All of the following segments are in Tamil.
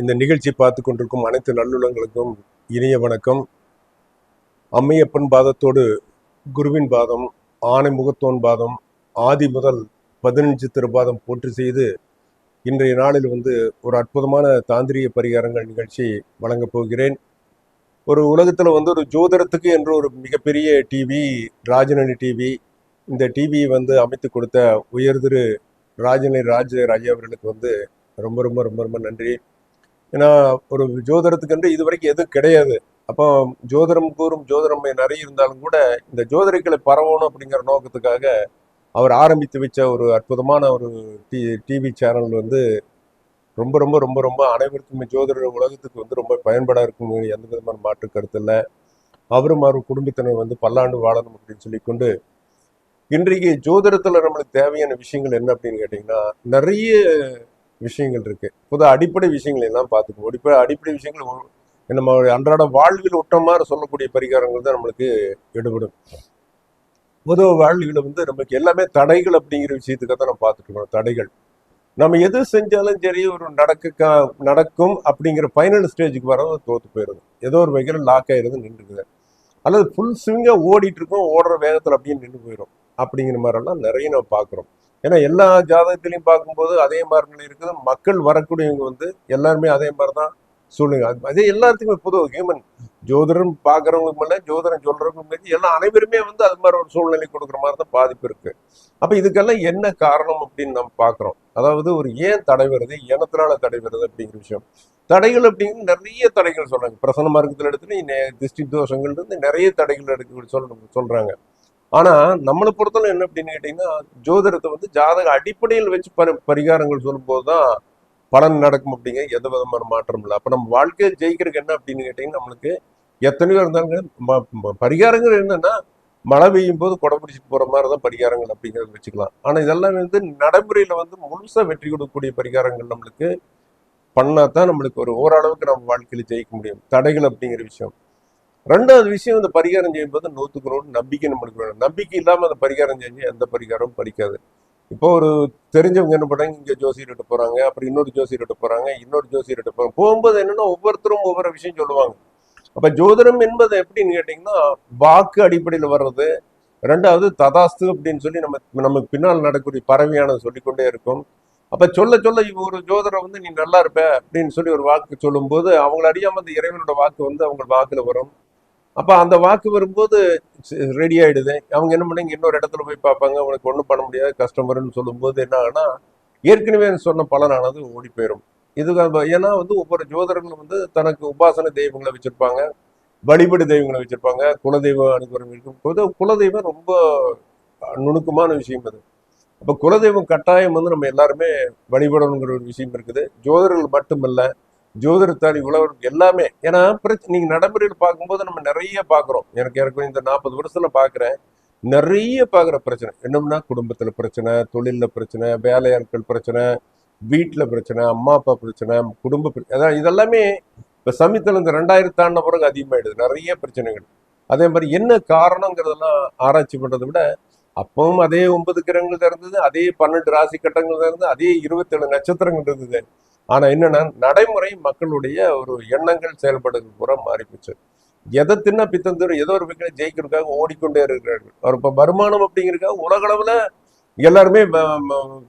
இந்த நிகழ்ச்சி பார்த்து கொண்டிருக்கும் அனைத்து நல்லுள்ளங்களுக்கும் இனிய வணக்கம். அம்மையப்பன் பாதத்தோடு குருவின் பாதம் ஆனை முகத்தோன் பாதம் ஆதி முதல் பதினஞ்சு திருபாதம் போற்றி செய்து இன்றைய நாளில் வந்து ஒரு அற்புதமான தாந்திரிய பரிகாரங்கள் நிகழ்ச்சி வழங்கப் போகிறேன். ஒரு உலகத்தில் வந்து ஒரு ஜோதிடத்துக்கு என்று ஒரு மிகப்பெரிய டிவி ராஜநணி டிவி இந்த டிவியை வந்து அமைத்து கொடுத்த உயர்திரு ராஜநி ராஜ ராஜா அவர்களுக்கு வந்து ரொம்ப ரொம்ப ரொம்ப ரொம்ப நன்றி. ஏன்னா ஒரு ஜோதிடத்துக்கு இது வரைக்கும் எதுவும் கிடையாது. அப்போ ஜோதிடம் கூறும் ஜோதிடம் நிறைய இருந்தாலும் கூட இந்த ஜோதிடர்களை பரவணும் அப்படிங்கிற நோக்கத்துக்காக அவர் ஆரம்பித்து வச்ச ஒரு அற்புதமான ஒரு டி டிவி சேனல் வந்து ரொம்ப ரொம்ப ரொம்ப ரொம்ப அனைவருக்குமே ஜோதிட உலகத்துக்கு வந்து ரொம்ப பயன்படாக இருக்கும் எந்த விதமான மாற்று கருத்து இல்லை. அவரும் அவர் குடும்பத்தினர் வந்து பல்லாண்டு வாழணும் அப்படின்னு சொல்லிக்கொண்டு இன்றைக்கு ஜோதிடத்தில் நம்மளுக்கு தேவையான விஷயங்கள் என்ன அப்படின்னு கேட்டிங்கன்னா நிறைய விஷயங்கள் இருக்கு. புது அடிப்படை விஷயங்கள் எல்லாம் பார்த்துக்கணும் அடிப்படை அடிப்படை விஷயங்கள் நம்ம அன்றாட வாழ்வில் ஒட்ட மாதிரி சொல்லக்கூடிய பரிகாரங்கள் தான் நம்மளுக்கு ஈடுபடும் பொது வாழ்வில் வந்து நமக்கு எல்லாமே தடைகள் அப்படிங்கிற விஷயத்துக்காக தான் நம்ம பார்த்துட்டு இருக்கோம். தடைகள். நம்ம எது செஞ்சாலும் சரி ஒரு நடக்க நடக்கும் அப்படிங்கிற ஃபைனல் ஸ்டேஜுக்கு வர தோத்து போயிடுது. ஏதோ ஒரு வகையில் லாக் ஆயிருந்து நின்றுக்குது. அல்லது ஃபுல் ஸ்விங்காக ஓடிட்டு இருக்கோம் ஓடுற வேகத்தில் அப்படியே நின்று போயிடும். அப்படிங்கிற மாதிரிலாம் நிறைய நம்ம பார்க்குறோம். ஏன்னா எல்லா ஜாதகத்திலையும் பார்க்கும்போது அதே மாதிரி இருக்குது. மக்கள் வரக்கூடியவங்க வந்து எல்லாருமே அதே மாதிரி தான் சொல்லுங்க அது- அதே எல்லாத்துக்குமே பொது ஹியூமன் ஜோதிடம் பார்க்குறவங்களுக்கு மேலே ஜோதிடம் சொல்கிறவங்களுக்கு மீது எல்லாம் அனைவருமே வந்து அது மாதிரி ஒரு சூழ்நிலை கொடுக்குற மாதிரி தான் பாதிப்பு இருக்கு. அப்போ இதுக்கெல்லாம் என்ன காரணம் அப்படின்னு நம்ம பார்க்குறோம். அதாவது ஒரு ஏன் தடை வருது? எனத்தினால தடை வருது அப்படிங்கிற விஷயம். தடைகள் அப்படிங்கிற நிறைய தடைகள் சொல்றாங்க. பிரசன மார்க்கத்தில் எடுத்து திருஷ்டி தோஷங்கள்லேருந்து நிறைய தடைகள் எடுக்க சொல்ல சொல்றாங்க. ஆனா நம்மளை பொறுத்தவரை என்ன அப்படின்னு கேட்டீங்கன்னா ஜோதிடத்தை வந்து ஜாதக அடிப்படையில் வச்சு பரி பரிகாரங்கள் சொல்லும்போது தான் பலன் நடக்கும் அப்படிங்கிற எந்த விதமான மாற்றம் இல்லை. அப்போ நம்ம வாழ்க்கையை ஜெயிக்கிறதுக்கு என்ன அப்படின்னு கேட்டீங்கன்னா நம்மளுக்கு எத்தனையோ இருந்தாங்க பரிகாரங்கள் என்னன்னா மழை பெய்யும் போது குடை பிடிச்சிட்டு போற மாதிரி தான் பரிகாரங்கள் அப்படிங்கிறத வச்சுக்கலாம். ஆனா இதெல்லாம் வந்து நடைமுறையில வந்து முழுசா வெற்றி கொடுக்கக்கூடிய பரிகாரங்கள் நம்மளுக்கு பண்ணால் தான் நம்மளுக்கு ஒரு ஓரளவுக்கு நம்ம வாழ்க்கையில ஜெயிக்க முடியும். தடைகள் அப்படிங்கிற விஷயம். ரெண்டாவது விஷயம் இந்த பரிகாரம் செய்யும்போது நூற்றுக்கு நம்பிக்கை நம்மளுக்கு வேணும். நம்பிக்கை இல்லாம அந்த பரிகாரம் செஞ்சு எந்த பரிகாரமும் படிக்காது இப்போ ஒரு தெரிஞ்சவங்க என்ன பண்ணுறாங்க இங்க ஜோசியர்கிட்ட போறாங்க அப்புறம் இன்னொரு ஜோசியர்கிட்ட போறாங்க இன்னொரு ஜோசியர்கிட்ட போறாங்க. போகும்போது என்னன்னா ஒவ்வொருத்தரும் ஒவ்வொரு விஷயம் சொல்லுவாங்க. அப்ப ஜோதிடம் என்பது எப்படின்னு கேட்டீங்கன்னா வாக்கு அடிப்படையில் வர்றது ரெண்டாவது ததாஸ்து அப்படின்னு சொல்லி நம்ம நமக்கு பின்னால் நடக்கக்கூடிய பறவையானது சொல்லிக்கொண்டே இருக்கும். அப்ப சொல்ல சொல்ல இவ ஒரு ஜோதிடர் வந்து நீ நல்லா இருப்ப அப்படின்னு சொல்லி ஒரு வாக்கு சொல்லும்போது அவங்கள அறியாம அந்த இறைவனோட வாக்கு வந்து அவங்க வாக்குல வரும். அப்போ அந்த வாக்கு வரும்போது ரெடி ஆகிடுது அவங்க என்ன பண்ணுங்க? இன்னொரு இடத்துல போய் பார்ப்பாங்க. உனக்கு ஒன்றும் பண்ண முடியாது கஸ்டமர்னு சொல்லும்போது என்ன ஆகுனா ஏற்கனவே சொன்ன பலனானது ஓடி போயிடும் இது ஏன்னா வந்து ஒவ்வொரு ஜோதரர்களும் வந்து தனக்கு உபாசன தெய்வங்களை வச்சுருப்பாங்க வழிபடு தெய்வங்களை வச்சுருப்பாங்க குலதெய்வம் அனுகிரகம் இருக்கும் குலதெய்வம் ரொம்ப நுணுக்கமான விஷயம் அது. அப்போ குலதெய்வம் கட்டாயம் வந்து நம்ம எல்லாருமே வழிபடணுங்கிற ஒரு விஷயம் இருக்குது. ஜோதர்கள் மட்டுமல்ல ஜோதிடத்தால் உழவர் எல்லாமே. ஏன்னா பிரச்சனை நீங்க நடைமுறையில் பார்க்கும்போது நம்ம நிறைய பார்க்குறோம். எனக்கு எனக்கு இந்த நாற்பது வருஷத்துல பார்க்குறேன். நிறைய பார்க்குற பிரச்சனை. என்னம்னா குடும்பத்துல பிரச்சனை தொழிலில் பிரச்சனை வேலையாட்கள் பிரச்சனை வீட்டுல பிரச்சனை அம்மா அப்பா பிரச்சனை குடும்ப பிரச்சனை அதான் இதெல்லாமே இப்ப சமீபத்தில் இந்த ரெண்டாயிரத்து ஆண்ட பிறகு அதிகமாயிடுது. நிறைய பிரச்சனைகள். அதே மாதிரி என்ன காரணங்கிறதெல்லாம் ஆராய்ச்சி பண்றதை விட அப்பவும் அதே ஒன்பது கிரகங்கள் இருந்தது அதே பன்னெண்டு ராசி கட்டங்கள் இருந்தது அதே இருபத்தேழு நட்சத்திரங்கள் இருந்தது. ஆனா என்னன்னா நடைமுறை மக்களுடைய ஒரு எண்ணங்கள் செயல்பாடுகள் பூரா மாறி போச்சு எதை தின்ன பித்தந்தூர் ஏதோ ஒரு வகையில் ஜெயிக்கிறதுக்காக ஓடிக்கொண்டே இருக்கிறார்கள். அவர் இப்ப வருமானம் அப்படிங்கிறதுக்காக உலகளவுல எல்லாருமே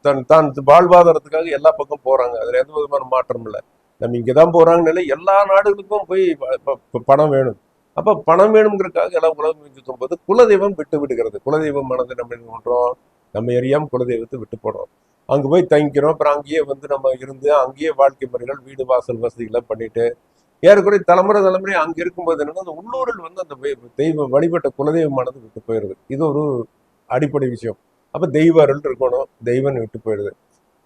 தன் தான் வாழ்வாதாரத்துக்காக எல்லா பக்கம் போறாங்க. அதுல எந்த விதமான மாற்றம் இல்லை. நம்ம இங்கதான் போறாங்கன்னு இல்லை எல்லா நாடுகளுக்கும் போய் பணம் வேணும். அப்ப பணம் வேணுங்கிறதுக்காக எல்லாம் உலகம் சுத்தும் போது குலதெய்வம் விட்டு விடுகிறது. குலதெய்வம் மனதை நம்ம என்ன பண்ணுறோம் நம்ம எரியாமல் குலதெய்வத்தை விட்டு போடுறோம். அங்க போய் தங்கிக்கிறோம். அப்புறம் அங்கேயே வந்து நம்ம இருந்து அங்கேயே வாழ்க்கை முறைகள் வீடு வாசல் வசதிகளை பண்ணிட்டு ஏறக்குறைய தலைமுறை தலைமுறை அங்க இருக்கும்போது என்னன்னா அந்த உள்ளூரில் வந்து அந்த தெய்வ வழிபட்ட குலதெய்வமானது விட்டு போயிடுது இது ஒரு அடிப்படை விஷயம். அப்ப தெய்வ அருள் இருக்கணும். தெய்வம் விட்டு போயிடுது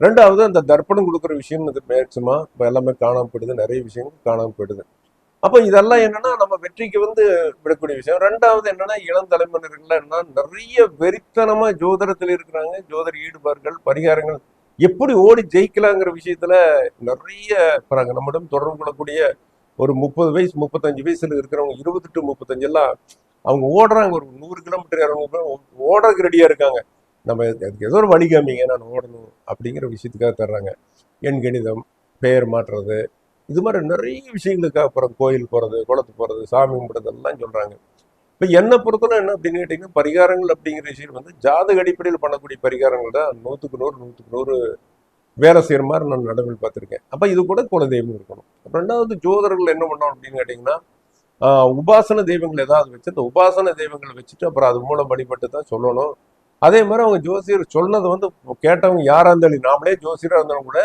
ரெண்டாவது அந்த தர்ப்பணம் கொடுக்குற விஷயம் இது மேக்சிமம் இப்போ எல்லாமே காணாம போயிடுது. நிறைய விஷயங்கள் காணாம போயிடுது. அப்போ இதெல்லாம் என்னன்னா நம்ம வெற்றிக்கு வந்து விடக்கூடிய விஷயம். ரெண்டாவது என்னன்னா இளம் தலைமுறைகள்ல நிறைய வெறித்தனமா ஜோதிடத்தில் இருக்கிறாங்க. ஜோதிட ஈடுபாடுகள் பரிகாரங்கள். எப்படி ஓடி ஜெயிக்கலாங்கிற விஷயத்துல நிறைய போறாங்க நம்மிடம் தொடர்பு கொள்ளக்கூடிய ஒரு முப்பது வயசு முப்பத்தஞ்சு வயசுல இருக்கிறவங்க இருபது டு முப்பத்தஞ்சு எல்லாம் அவங்க ஓடுறாங்க. ஒரு நூறு கிலோமீட்டர் இரநூறு ஓடுறதுக்கு ரெடியா இருக்காங்க. நம்ம அதுக்கு ஏதோ ஒரு வழி காமிங்க நான் ஓடணும் அப்படிங்கிற விஷயத்துக்காக தர்றாங்க. எண் கணிதம் பெயர் மாற்றுறது இது மாதிரி நிறைய விஷயங்களுக்காக அப்புறம் கோயில் போகிறது குளத்துக்கு போகிறது சாமி கும்பிடுறதெல்லாம் சொல்கிறாங்க இப்போ என்னை பொறுத்தவரை என்ன அப்படின்னு கேட்டிங்கன்னா பரிகாரங்கள் அப்படிங்கிற விஷயம் வந்து ஜாதக அடிப்படையில் பண்ணக்கூடிய பரிகாரங்கள் தான். நூற்றுக்கு நூறு நூற்றுக்கு நூறு வேலை செய்கிற மாதிரி நான் நடைமுறை பார்த்துருக்கேன். அப்போ இது கூட குலதெய்வம் இருக்கணும். அப்புறம் ரெண்டாவது ஜோதர்கள் என்ன பண்ணோம் அப்படின்னு கேட்டிங்கன்னா உபாசன தெய்வங்கள் ஏதாவது வச்சு அந்த உபாசன தெய்வங்களை வச்சுட்டு அப்புறம் அது மூலம் வழிபட்டு தான் சொல்லணும். அதே மாதிரி அவங்க ஜோசியர் சொன்னதை வந்து கேட்டவங்க யாராக இருந்தாலும் நாமளே ஜோசியராக இருந்தாலும் கூட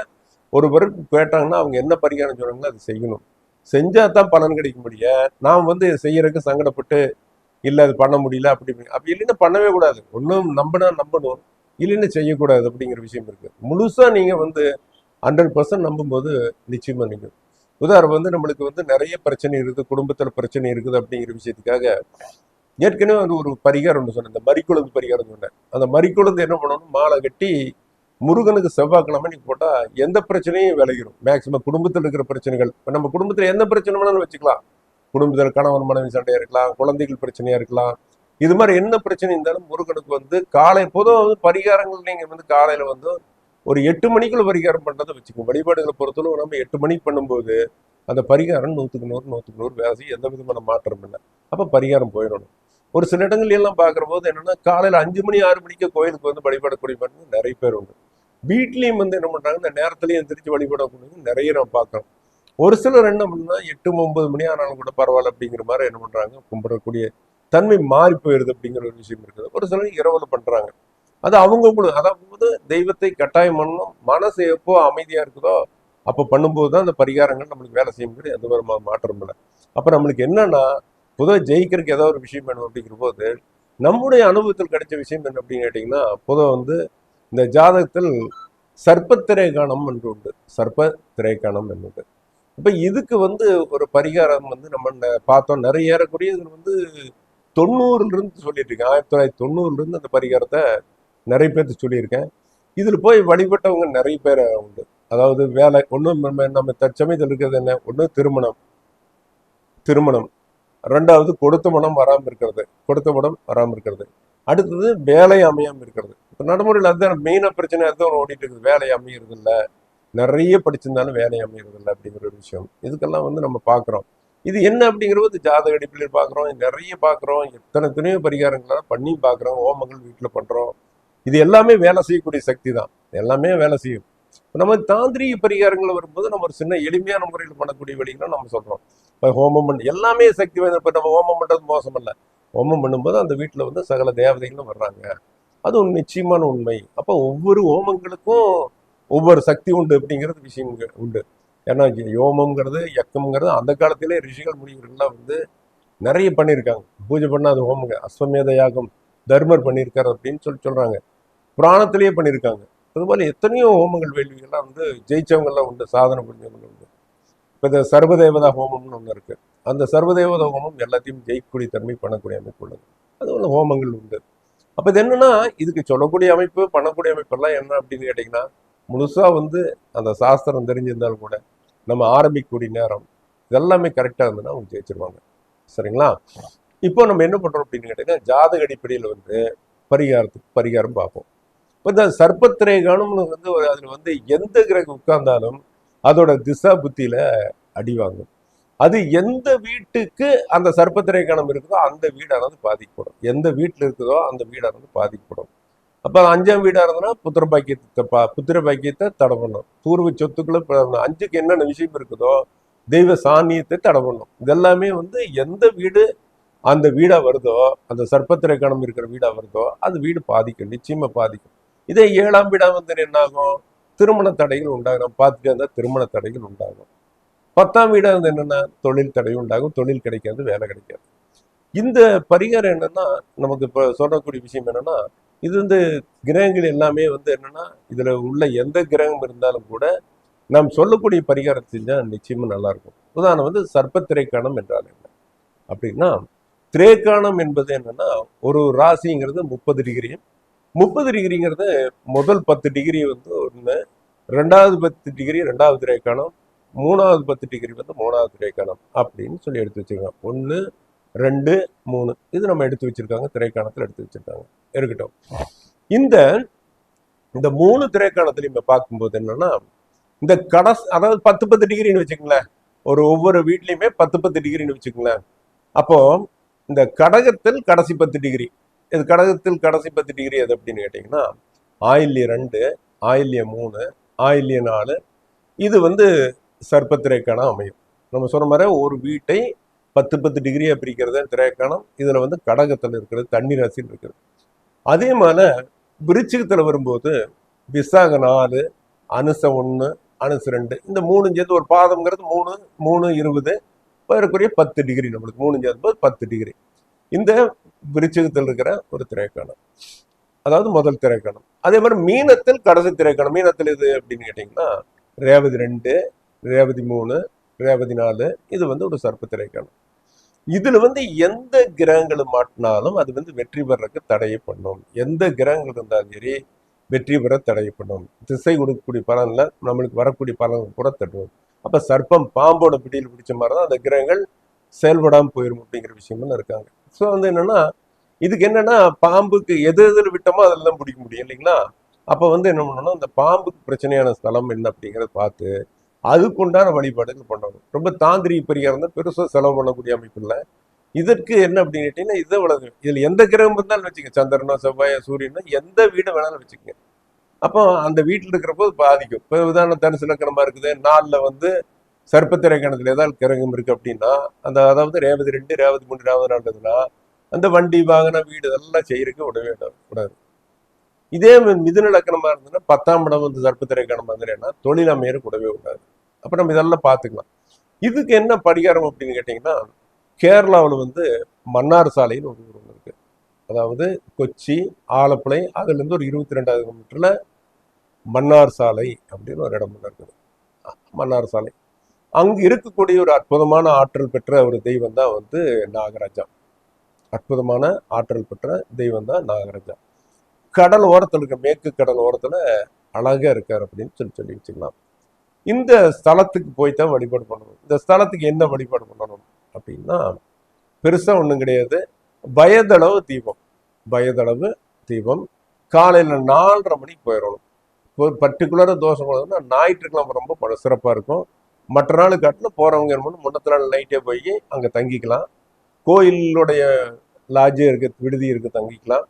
ஒரு பேருக்கு கேட்டாங்கன்னா அவங்க என்ன பரிகாரம் சொல்றாங்களோ அதை செய்யணும். செஞ்சா தான் பலன் கிடைக்க முடியும் நாம் வந்து செய்யறதுக்கு சங்கடப்பட்டு இல்லை அது பண்ண முடியல அப்படி அப்படி இல்லைன்னா பண்ணவே கூடாது. ஒன்றும் நம்பினா நம்பணும். இல்லைன்னு செய்யக்கூடாது அப்படிங்கிற விஷயம் இருக்கு. முழுசாக நீங்கள் வந்து ஹண்ட்ரட் பர்சன்ட் நம்பும்போது நிச்சயமாக நீங்கள் உதாரணம் வந்து நம்மளுக்கு வந்து நிறைய பிரச்சனை இருக்குது குடும்பத்தில் பிரச்சனை இருக்குது அப்படிங்கிற விஷயத்துக்காக ஏற்கனவே வந்து ஒரு பரிகாரம் ஒன்று சொன்னேன். இந்த மறிக்குழுந்து பரிகாரம் சொன்னேன். அந்த மறிக்குழுந்து என்ன பண்ணணும்? மாலை கட்டி முருகனுக்கு செவ்வாய்க்கிழமை நீங்க போட்டா எந்த பிரச்சனையும் விளையிடும் மேக்சிமம் குடும்பத்தில் இருக்கிற பிரச்சனைகள். இப்போ நம்ம குடும்பத்தில் எந்த பிரச்சனை வேணாலும் வச்சுக்கலாம். குடும்பத்தில் கணவன் மனைவி சண்டையா இருக்கலாம் குழந்தைகள் பிரச்சனையா இருக்கலாம். இது மாதிரி என்ன பிரச்சனை இருந்தாலும் முருகனுக்கு வந்து காலை பொதுவாக வந்து பரிகாரங்கள் நீங்க வந்து காலையில வந்து ஒரு எட்டு மணிக்குள்ள பரிகாரம் பண்றதை வச்சுக்கோங்க. வழிபாடுகளை பொறுத்தளவு நம்ம எட்டு மணிக்கு பண்ணும்போது அந்த பரிகாரம் நூற்றுக்கு நூறு நூற்றுக்கு நூறு வேலை எந்த விதமான மாற்றம் இல்லை. அப்போ பரிகாரம் போயிடணும். ஒரு சில இடங்கள்ல எல்லாம் பார்க்குற போது என்னன்னா காலையில அஞ்சு மணி ஆறு மணிக்கு கோயிலுக்கு வந்து வழிபடக்கூடிய நிறைய பேர் உண்டு. வீட்லேயும் வந்து என்ன பண்ணுறாங்க இந்த நேரத்துலையும் எந்திரிச்சு வழிபடக்கூடியது நிறைய நம்ம பார்க்குறோம். ஒரு சிலர் என்ன பண்ணா எட்டு ஒன்பது மணி ஆனாலும் கூட பரவாயில்ல அப்படிங்கிற மாதிரி என்ன பண்ணுறாங்க கும்பிடக்கூடிய தன்மை மாறி போயிடுது அப்படிங்கிற ஒரு விஷயம் இருக்குது. ஒரு சிலர் இரவில் பண்ணுறாங்க அது அவங்கவுங்களும் அதாவது தெய்வத்தை கட்டாயம் பண்ணணும் மனசு எப்போ அமைதியாக இருக்குதோ அப்போ பண்ணும்போது தான் அந்த பரிகாரங்கள் நம்மளுக்கு வேலை செய்ய முடியும் எந்த ஒரு மாற்றம் இல்லை. அப்போ நம்மளுக்கு என்னன்னா பொதுவாக ஜெயிக்கிறதுக்கு ஏதோ ஒரு விஷயம் வேணும் அப்படிங்கிற போது நம்முடைய அனுபவத்தில் கிடைச்ச விஷயம் என்ன அப்படின்னு கேட்டிங்கன்னா பொதுவாக வந்து இந்த ஜாதகத்தில் சர்ப்ப என்று உண்டு. சர்ப்ப திரைக்கணம் என்னது இப்போ இதுக்கு வந்து ஒரு பரிகாரம் வந்து நம்ம பார்த்தோம். நிறைய ஏறக்கூடிய இதில் வந்து தொண்ணூறுலேருந்து சொல்லிட்டு இருக்கேன் ஆயிரத்தி தொள்ளாயிரத்தி தொண்ணூறுலேருந்து அந்த பரிகாரத்தை நிறைய பேர்த்து சொல்லியிருக்கேன். இதில் போய் வழிபட்டவங்க நிறைய பேர் உண்டு. அதாவது வேலை ஒன்றும் நம்ம நம்ம தற்சமயத்தில் இருக்கிறது என்ன? ஒன்று திருமணம். திருமணம். ரெண்டாவது கொடுத்த மனம் வராமல் இருக்கிறது. கொடுத்த மனம் வராமல் இருக்கிறது. அடுத்தது வேலை அமையாமல் இருக்கிறது. இப்போ நடைமுறையில் அதுதான் மெயினாக பிரச்சனை அதுதான் ஓடிட்டு இருக்குது. வேலை அமையிறது இல்லை நிறைய படிச்சிருந்தாலும் வேலை அமையிறது இல்லை அப்படிங்கிற ஒரு விஷயம். இதுக்கெல்லாம் வந்து நம்ம பார்க்குறோம். இது என்ன அப்படிங்கிறது ஜாதக அடிப்படையில் பார்க்குறோம். நிறைய பார்க்குறோம். எத்தனை துணைய பரிகாரங்களாம் பண்ணி பார்க்குறோம். ஓமங்கள் வீட்டில் பண்ணுறோம் இது எல்லாமே வேலை செய்யக்கூடிய சக்தி தான். எல்லாமே வேலை செய்யும். இப்ப நம்ம தாந்திரீக பரிகாரங்கள் வரும்போது நம்ம ஒரு சின்ன எளிமையான முறையில் பண்ணக்கூடிய வழிகளை நம்ம சொல்கிறோம் இப்போ ஹோமம் பண்ண எல்லாமே சக்தி வாய்ந்த இப்போ நம்ம ஹோமம் பண்ணுறது மோசம் இல்லை ஹோமம் பண்ணும்போது அந்த வீட்டில் வந்து சகல தேவதைகளும் வர்றாங்க. அது ஒரு நிச்சயமான உண்மை. அப்போ ஒவ்வொரு ஹோமங்களுக்கும் ஒவ்வொரு சக்தி உண்டு அப்படிங்கிறது விஷயம் உண்டு. ஏன்னா யோமங்கிறது யக்கம்ங்கிறது அந்த காலத்திலே ரிஷிகள் முனிவர்கள்லாம் வந்து நிறைய பண்ணியிருக்காங்க. பூஜை பண்ணாத ஹோமங்க அஸ்வமேத யாகம் தர்மர் பண்ணியிருக்கார் அப்படின்னு சொல்லி சொல்கிறாங்க புராணத்திலேயே பண்ணியிருக்காங்க. அதுபோல் எத்தனையோ ஹோமங்கள் வேள்விகள்லாம் வந்து ஜெயிச்சவங்கள்லாம் உண்டு சாதனை புரிஞ்சவங்க உண்டு. இப்போ இந்த சர்வதேவதா ஹோமம்னு ஒன்று இருக்குது அந்த சர்வதேவதா ஹோமம் எல்லாத்தையும் ஜெயிக்கக்கூடிய தன்மை பண்ணக்கூடிய அமைப்பு உள்ளது. அது வந்து ஹோமங்கள் உண்டு. அப்போ இது என்னன்னா இதுக்கு சொல்லக்கூடிய அமைப்பு பண்ணக்கூடிய அமைப்பெல்லாம் என்ன அப்படின்னு கேட்டிங்கன்னா முழுசா வந்து அந்த சாஸ்திரம் தெரிஞ்சிருந்தாலும் கூட நம்ம ஆரம்பிக்கக்கூடிய நேரம் இதெல்லாமே கரெக்டாக இருந்ததுன்னா அவங்க ஜெயிச்சிருவாங்க. சரிங்களா? இப்போ நம்ம என்ன பண்றோம் அப்படின்னு கேட்டீங்கன்னா ஜாதக அடிப்படையில் வந்து பரிகாரத்துக்கு பரிகாரம் பார்ப்போம். இப்போ இந்த சர்ப்பத்திரேகானம்னு வந்து அதில் வந்து எந்த கிரகம் உட்கார்ந்தாலும் அதோட திசா புத்தியில அடி வாங்கும். அது எந்த வீட்டுக்கு அந்த சர்ப்பத்திரை கணம் இருக்குதோ அந்த வீடானது பாதிக்கப்படும். எந்த வீட்டில் இருக்குதோ அந்த வீடானது பாதிக்கப்படும். அப்போ அஞ்சாம் வீடாக இருந்ததுன்னா புத்திர பாக்கியத்தை பா புத்திர பாக்கியத்தை தடை பண்ணும். பூர்வ சொத்துக்களை அஞ்சுக்கு என்னென்ன விஷயம் இருக்குதோ தெய்வ சாநியத்தை தடை பண்ணும். இதெல்லாமே வந்து எந்த வீடு அந்த வீடாக வருதோ அந்த சர்ப்பத்திரைக்கணம் இருக்கிற வீடாக வருதோ அது வீடு பாதிக்கும். நிச்சயமாக பாதிக்கும். இதே ஏழாம் வீடாக வந்து என்னாகும் திருமண தடைகள் உண்டாகும். நம்ம பார்த்துட்டே இருந்தால் திருமண தடைகள் உண்டாகும். பத்தாம் வீடாக வந்து என்னென்னா தொழில் தடை உண்டாகும். தொழில் கிடைக்காது வேலை கிடைக்காது. இந்த பரிகாரம் என்னென்னா நமக்கு இப்போ சொல்லக்கூடிய விஷயம் என்னென்னா இது வந்து கிரகங்கள் எல்லாமே வந்து என்னென்னா இதில் உள்ள எந்த கிரகம் இருந்தாலும் கூட நாம் சொல்லக்கூடிய பரிகாரம் தான் நிச்சயமும் நல்லாயிருக்கும். உதாரணம் வந்து சர்ப்ப திரைக்காணம் என்றால் என்ன? அப்படின்னா திரேக்காணம் என்பது என்னென்னா ஒரு ராசிங்கிறது முப்பது டிகிரி. முப்பது டிகிரிங்கிறது முதல் பத்து டிகிரி வந்து ஒன்று ரெண்டாவது பத்து டிகிரி ரெண்டாவது திரைக்காணம் மூணாவது பத்து டிகிரி வந்து மூணாவது திரைக்கணம் அப்படின்னு சொல்லி எடுத்து வச்சிருக்காங்க. ஒன்று ரெண்டு மூணு. இது நம்ம எடுத்து வச்சிருக்காங்க. திரைக்காலத்தில் எடுத்து வச்சிருக்காங்க. இருக்கட்டும். இந்த இந்த மூணு திரைக்காணத்துலையும் பார்க்கும்போது என்னன்னா இந்த கடைசி அதாவது பத்து பத்து டிகிரின்னு வச்சுக்கங்களேன். ஒரு ஒவ்வொரு வீட்லையுமே பத்து பத்து டிகிரின்னு வச்சுக்கங்களேன். அப்போது இந்த கடகத்தில் கடைசி பத்து டிகிரி இது கடகத்தில் கடைசி பத்து டிகிரி அது அப்படின்னு கேட்டிங்கன்னா ஆயில்ய ரெண்டு ஆயில்ய மூணு ஆயில்ய நாலு. இது வந்து சர்ப்பத்திரைக்கான அமையும். நம்ம சொன்ன மாதிரி ஒரு வீட்டை பத்து பத்து டிகிரியாக பிரிக்கிறது திரைக்கானம். இதில் வந்து கடகத்தில் இருக்கிறது தண்ணி ராசியில் இருக்கிறது. அதே மாதிரி விருச்சிகத்தில் வரும்போது விசாக நாலு அனுச ஒன்று அனுசு ரெண்டு இந்த மூணு சேர்ந்து ஒரு பாதம்ங்கிறது மூணு மூணு இருபது ஏறக்குறைய பத்து டிகிரி நம்மளுக்கு மூணு சேர்ந்து போது பத்து டிகிரி இந்த விருச்சிகத்தில் இருக்கிற ஒரு திரைக்கானம். அதாவது முதல் திரைக்கணம் அதே மாதிரி மீனத்தில் கடைசி திரைக்கணம் மீனத்தில் இது அப்படின்னு கேட்டிங்கன்னா ரேவதி ரெண்டு ரேவதி மூணு ரேவதி நாலு இது வந்து ஒரு சர்ப்ப இதில் இதுல வந்து எந்த கிரகங்கள் மாட்டினாலும் அது வந்து வெற்றி பெறக்கு தடையை பண்ணும். எந்த கிரகங்கள் இருந்தாலும் சரி வெற்றி பெற தடையை பண்ணும். திசை கொடுக்கக்கூடிய பலனில் நம்மளுக்கு வரக்கூடிய பலன் கூட தட்டுவோம். அப்போ சர்ப்பம் பாம்போட பிடியில் பிடிச்ச மாதிரி தான் அந்த கிரகங்கள் செயல்படாமல் போயிடும் அப்படிங்கிற விஷயம்லாம் இருக்காங்க. ஸோ வந்து என்னன்னா இதுக்கு என்னென்னா பாம்புக்கு எது எதில் விட்டோமோ அதில் தான் பிடிக்க முடியும் இல்லைங்களா? அப்போ வந்து என்ன பண்ணணும்னா அந்த பாம்புக்கு பிரச்சனையான ஸ்தலம் என்ன அப்படிங்கிறத பார்த்து அதுக்குண்டான வழிபாடுகள் பண்ணணும். ரொம்ப தாந்திரிக பரிகாரம் தான் பெருசாக செலவு பண்ணக்கூடிய அமைப்பு இல்லை. இதற்கு என்ன அப்படின்னு கேட்டீங்கன்னா இதை வளர்க்கும் இதில் எந்த கிரகம் இருந்தாலும் வச்சுக்க சந்திரனோ செவ்வாயோ சூரியனோ எந்த வீடு வேணாலும் வச்சுக்கோங்க. அப்போ அந்த வீட்டில் இருக்கிற போது பாதிக்கும். இப்போ உதாரணம் தனுசு லக்கணமாக இருக்குது. நாளில் வந்து சர்ப்பத்திரை கணத்தில் ஏதாவது கிரகம் இருக்குது அப்படின்னா அந்த அதாவது ரேவதி ரெண்டு ரேவதி மூணு ரேவதி நாள் அந்த வண்டி வாகனம் வீடு இதெல்லாம் செய்யறதுக்கு உடவே கூடாது. இதே மிதுன இருந்ததுன்னா பத்தாம் இடம் வந்து சர்ப்பத்திரை கணம் வந்துடுன்னா தொழில் அமையற கூடவே கூடாது அப்ப நம்ம இதெல்லாம் பார்த்துக்கலாம். இதுக்கு என்ன பரிகாரம் அப்படின்னு கேட்டிங்கன்னா கேரளாவில் வந்து மன்னார் சாலைன்னு ஒரு ஊர் ஒன்று இருக்கு. அதாவது கொச்சி ஆலப்புழை அதுலேருந்து ஒரு இருபத்தி ரெண்டாவது கிலோமீட்டரில் மன்னார் சாலை அப்படின்னு ஒரு இடம் ஒன்று இருக்குது. மன்னார் சாலை. அங்கு இருக்கக்கூடிய ஒரு அற்புதமான ஆற்றல் பெற்ற ஒரு தெய்வம் தான் வந்து நாகராஜா. அற்புதமான ஆற்றல் பெற்ற தெய்வம் தான் நாகராஜா. கடல் ஓரத்தில் இருக்க மேற்கு கடல் ஓரத்தில் அழகாக இருக்கார் அப்படின்னு சொல்லி சொல்லி வச்சுக்கலாம். இந்த ஸ்தலத்துக்கு போய் தான் வழிபாடு பண்ணணும். இந்த ஸ்தலத்துக்கு என்ன வழிபாடு பண்ணணும் அப்படின்னா பெருசாக ஒன்றும் கிடையாது. வயதளவு தீபம். வயதளவு தீபம். காலையில் நாலரை மணிக்கு போயிடணும். ஒரு பர்டிகுலராக தோசை போனதுன்னா ஞாயிற்றுக்கிழமை ரொம்ப பல சிறப்பாக இருக்கும். மற்ற நாள் காட்டில் போகிறவங்க என்னமோ முன்னத்து நாள் நைட்டே போய் அங்கே தங்கிக்கலாம். கோயிலுடைய லாட்ஜே இருக்கு விடுதி இருக்குது தங்கிக்கலாம்.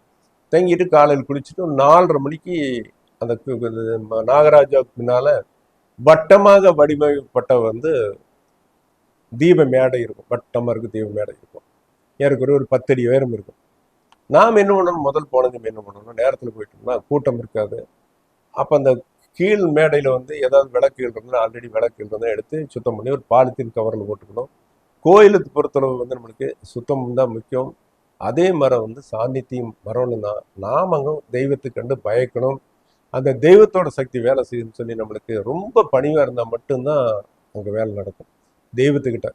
தங்கிட்டு காலையில் குளிச்சுட்டு ஒரு நாலரை மணிக்கு அந்த நாகராஜாவுக்கு பின்னால் வட்டமாக வடிவமைப்பட்ட வந்து தீப மேடை இருக்கும். வட்டமாக இருக்கும் தீப மேடை இருக்கும். ஏற்கனவே ஒரு பத்தடி உயரம் இருக்கும். நாம் என்ன பண்ணணும்? முதல் போனதும் என்ன பண்ணணும்? நேரத்தில் போயிட்டோம்னா கூட்டம் இருக்காது. அப்போ அந்த கீழ் மேடையில் வந்து ஏதாவது விளக்கு இருந்தால் ஆல்ரெடி விளக்கு இருந்தால் எடுத்து சுத்தம் பண்ணி ஒரு பாலித்தீன் கவரில் போட்டுக்கணும். கோயிலுக்கு பொறுத்தளவு வந்து நம்மளுக்கு சுத்தம் தான் முக்கியம். அதே மரம் வந்து சாநித்தியம் மரணுன்னா நாம் அங்கே தெய்வத்தை கண்டு பயக்கணும். அந்த தெய்வத்தோட சக்தி வேலை செய்யும்னு சொல்லி நம்மளுக்கு ரொம்ப பணிவாக இருந்தால் மட்டும்தான் அங்கே வேலை நடக்கும். தெய்வத்துக்கிட்ட.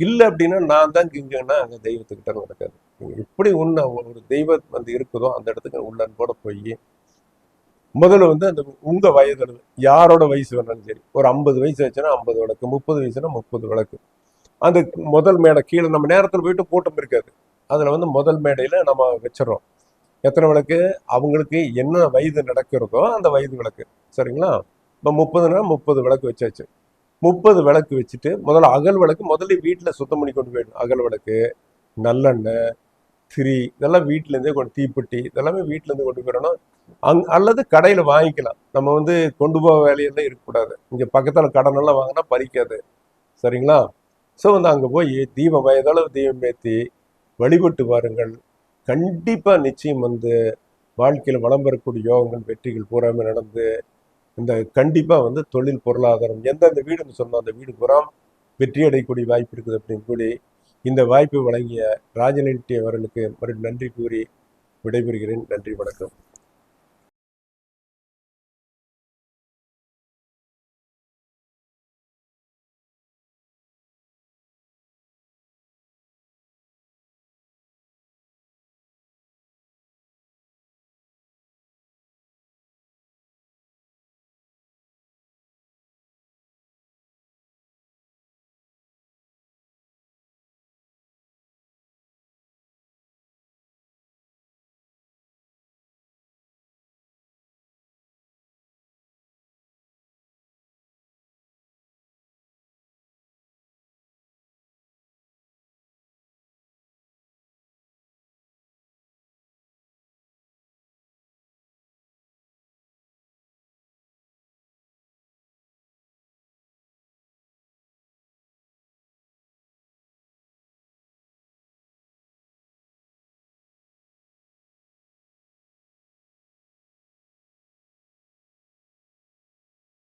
இல்லை அப்படின்னா நான் தான் கிங்கன்னா அங்கே தெய்வத்துக்கிட்ட நடக்காது. எப்படி உன்ன ஒரு தெய்வம் வந்து இருக்குதோ அந்த இடத்துக்கு உள்ளன்போட போய் முதல்ல வந்து அந்த உங்க வயது யாரோட வயசு வேணாலும் சரி ஒரு ஐம்பது வயசு வச்சுன்னா ஐம்பது விளக்கு முப்பது வயசுனா முப்பது விளக்கு அந்த முதல் மேடை கீழே நம்ம நேரத்தில் போயிட்டு கூட்டம் இருக்காது. அதில் வந்து முதல் மேடையில் நம்ம வச்சிடறோம். எத்தனை விளக்கு? அவங்களுக்கு என்ன வயது நடக்கிறதோ அந்த வயது விளக்கு. சரிங்களா? இப்போ முப்பதுனா முப்பது விளக்கு வச்சாச்சு. முப்பது விளக்கு வச்சுட்டு முதல்ல அகல் விளக்கு முதல்ல வீட்டில் சுத்தம் பண்ணி கொண்டு போயிடணும். அகல் விளக்கு நல்லெண்ணெய் திரி இதெல்லாம் வீட்டிலேருந்தே கொண்டு தீப்பெட்டி இதெல்லாமே வீட்டிலேருந்து கொண்டு போயிடணும். அங் அல்லது கடையில் வாங்கிக்கலாம். நம்ம வந்து கொண்டு போக வேலையெல்லாம் இருக்கக்கூடாது. இங்கே பக்கத்தில் கடனெல்லாம் வாங்கினா பறிக்காது. சரிங்களா? ஸோ வந்து அங்கே போய் தீபம் வயதளவு தீபம் ஏற்றி வழிபட்டு வாருங்கள். கண்டிப்பாக நிச்சயம் வந்து வாழ்க்கையில் வளம் பெறக்கூடிய யோகங்கள் வெற்றிகள் பூராமே நடந்து இந்த கண்டிப்பாக வந்து தொழில் பொருளாதாரம் எந்தெந்த வீடுன்னு சொன்னோம் அந்த வீடு புறம் வெற்றி அடையக்கூடிய வாய்ப்பு இருக்குது அப்படின்னு கூடி இந்த வாய்ப்பை வழங்கிய ராஜநெட்டி அவர்களுக்கு மறுபடியும் நன்றி கூறி விடைபெறுகிறேன். நன்றி வணக்கம்.